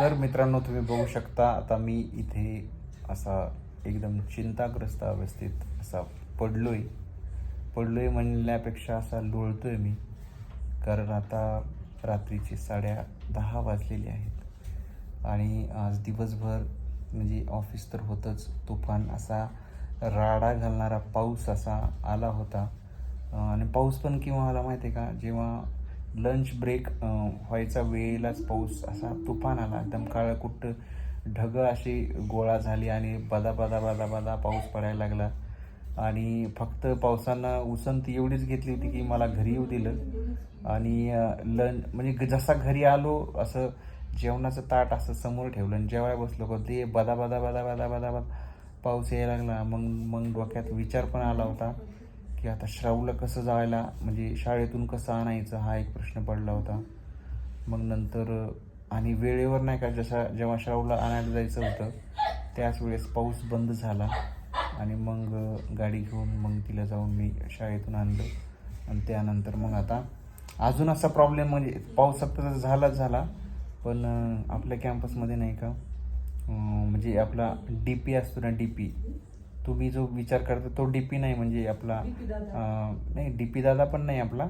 तर मित्रांनो तुम्ही बघू शकता आता मी इथे असा एकदम चिंताग्रस्त अवस्थेत असा पडलोय. पडलोय म्हणण्यापेक्षा असा लोळतोय मी कारण आता रात्रीचे साड्या दहा वाजलेले आहेत. आणि आज दिवसभर म्हणजे ऑफिस तर होतंच तुफान असा राडा घालणारा पाऊस असा आला होता. आणि पाऊस पण केव्हा आला माहिती आहे का जेव्हा लंच ब्रेक व्हायचा वेळेलाच पाऊस असा तुफान आला. एकदम काळं कुट्ट ढगं अशी गोळा झाली आणि बदा बदा बदा बदा पाऊस पडायला लागला. आणि फक्त पावसानं उसंती एवढीच घेतली होती की मला घरी येऊ दिलं. आणि लंच म्हणजे ग- जसा घरी आलो असं जेवणाचं ताट असं समोर ठेवलं आणि जेवायला बसलो. का ते बदा बदा बदा बदा बदा बदा पाऊस यायला लागला. मग मग डोक्यात विचार पण आला होता. की आता श्रावला कसं जायला म्हणजे शाळेतून कसं आणायचं हा एक प्रश्न पडला होता. मग नंतर आणि वेळेवर नाही का जसा जेव्हा श्रावला आणायला जायचं होतं त्याच वेळेस पाऊस बंद झाला. आणि मग गाडी घेऊन मग तिला जाऊन मी शाळेतून आणलं. आणि त्यानंतर मग आता अजून असा प्रॉब्लेम म्हणजे पाऊस आता झालाच झाला पण आपल्या कॅम्पसमध्ये नाही का म्हणजे आपला डी पी असतो ना डी पी तुम्ही जो विचार करता तो डी पी नाही म्हणजे आपला नाही डी पी दादा पण नाही आपला.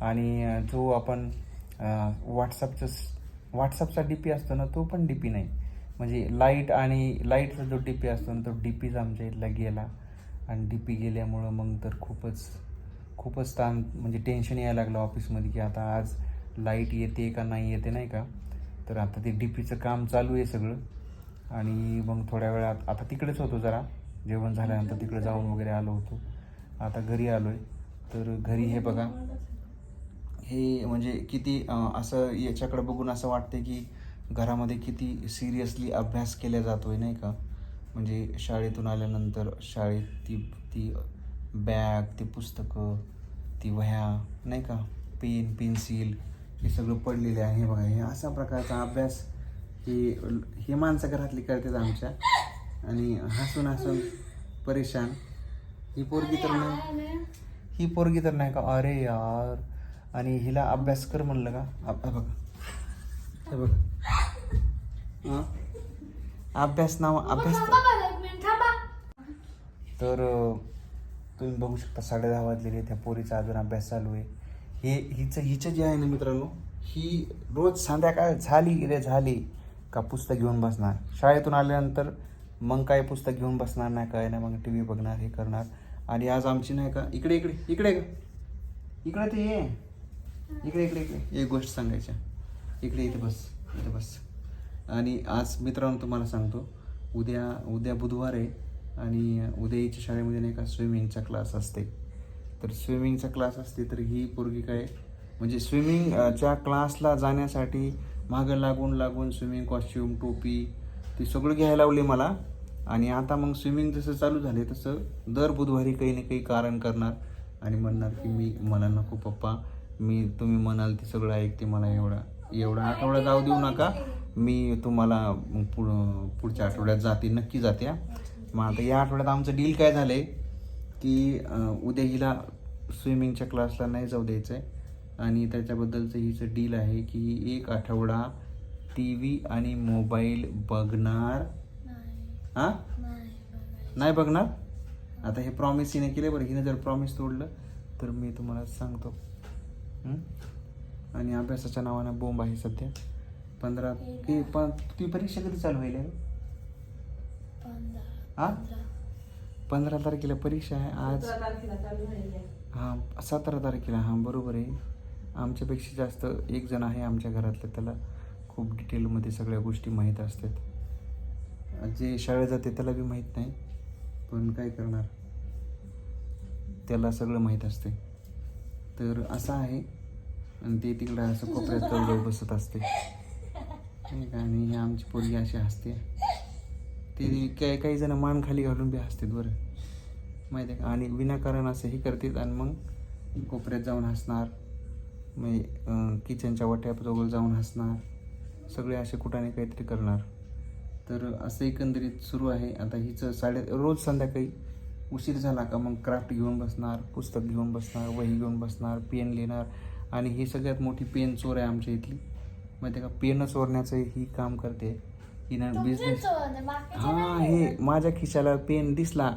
आणि जो आपण व्हॉट्सअपचं व्हॉट्सअपचा डी पी असतो ना तो पण डी पी नाही. म्हणजे लाइट आणि लाईटचा जो डी पी असतो ना तो डी पीच आमच्या इथला गेला. आणि डी पी गेल्यामुळं मग तर खूपच खूपच ताण म्हणजे टेन्शन यायला लागलं ऑफिसमध्ये की आता आज लाइट येते का नाही येते नाही का? तर आता ते डी पीचं काम चालू आहे सगळं. आणि मग थोड्या वेळात आता तिकडेच होतो जरा. जेवण झाल्यानंतर तिकडे जाऊन वगैरे आलो होतो. आता घरी आलो आहे तर घरी हे बघा. हे म्हणजे किती असं याच्याकडे बघून असं वाटतं की घरामध्ये किती सिरियसली अभ्यास केला जातो आहे नाही का? म्हणजे शाळेतून आल्यानंतर शाळेत ती ती बॅग ती पुस्तकं ती वह्या नाही का? पेन पेन्सिल हे सगळं पडलेले आहे हे बघा. हे अशा प्रकारचा अभ्यास हे हे माणसं घरातली करतात आमच्या. आणि हसून हसून परेशान. ही पोरगी तर नाही. ही पोरगी तर नाही का? अरे यार. आणि हिला अभ्यास कर म्हणलं का? बघा. हे बघ. हं? अभ्यास नाव अभ्यास तर तुम्ही बघू शकता साडे दहा वाजलेले. त्या पोरीचा अजून अभ्यास चालू आहे. हे हिचं हिचं जे आहे ना मित्रांनो ही रोज संध्याकाळ झाली रे झाली. का पुस्तक घेऊन बसणार? शाळेतून आल्यानंतर मग काय पुस्तक घेऊन बसणार नाही काय नाही मग टी व्ही बघणार हे करणार. आणि आज आमची नाही का इकडे इकडे इकडे का इकडे ते ये. इकडे इकडे इकडे. एक गोष्ट सांगायच्या इकडे इथे बस इथे बस. आणि आज मित्रांनो तुम्हाला सांगतो उद्या उद्या बुधवार आहे आणि उद्याच्या शाळेमध्ये नाही का स्विमिंगचा क्लास असते. तर स्विमिंगचा क्लास असते तर ही पोरगी काय म्हणजे स्विमिंगच्या क्लासला जाण्यासाठी मागं लागून लागून स्विमिंग कॉस्ट्यूम टोपी ते सगळं घ्यायला लावली मला. आणि आता मग स्विमिंग जसं चालू झाले तसं दर बुधवारी काही ना काही कारण करणार. आणि म्हणणार की मी मला नको पप्पा. मी तुम्ही म्हणाल ते सगळं ऐकते मला एवढा एवढा आठवडा जाऊ देऊ नका. मी तुम्हाला पुढ पुढच्या आठवड्यात जाते नक्की जाते मग आता या आठवड्यात आमचं डील काय झालं आहे की उद्या हिला स्विमिंगच्या क्लासला नाही जाऊ द्यायचं आहे आणि त्याच्याबद्दलचं हिचं डील आहे की ही एक आठवडा टी व्ही आणि मोबाईल बघणार हां? नाही. बघणार? आता हे प्रॉमिस हिने केले बरं. हिने जर प्रॉमिस तोडलं तर मी तुम्हाला सांगतो. हं? आणि अभ्यासाच्या नावानं बोंब आहे सध्या. पंधरा की? पण ती परीक्षा कधी चालू होईल? हे? हा? पंधरा. तारखेला परीक्षा आहे. आज हां. सतरा तारखेला. हां बरोबर आहे. आमच्यापेक्षा जास्त एक जण आहे आमच्या घरातलं. त्याला खूप डिटेलमध्ये सगळ्या गोष्टी माहीत असतात. जे शाळेत जाते त्याला बी माहीत नाही पण काय करणार? त्याला सगळं माहीत असते. तर असं आहे. आणि ते तिकडं असं कोपऱ्यात कवडं बसत असते. नाही का? आणि ही आमची पोरगी अशी हसते. ते काही काही जण मान खाली घालून बी हसतात बरं. माहिती आहे का? आणि विनाकारण असं हे करतात आणि मग कोपऱ्यात जाऊन हसणार. म्हणजे, मग किचनच्या वाट्याजवळ जाऊन हसणार. सगळे असे कुठाने काहीतरी करणार. तर असं एकंदरीत सुरू आहे. आता हिचं साडे रोज संध्याकाळी उशीर झाला का मग क्राफ्ट घेऊन बसणार पुस्तक घेऊन बसणार वही घेऊन बसणार पेन लिहिणार आणि ही सगळ्यात मोठी पेन चोर आहे आमच्या इथली. माहिती का? पेन चोरण्याचं ही काम करते. हिनं तुमचे बिझनेस हा हे. माझ्या खिशाला पेन दिसला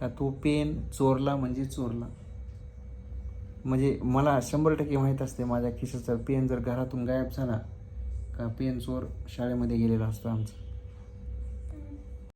का तो पेन चोरला म्हणजे चोरला. म्हणजे मला शंभर टक्के माहीत असते माझ्या खिशाचा पेन जर घरातून गायब झाला का पेन चोर शाळेमध्ये गेलेला असतो आमचा.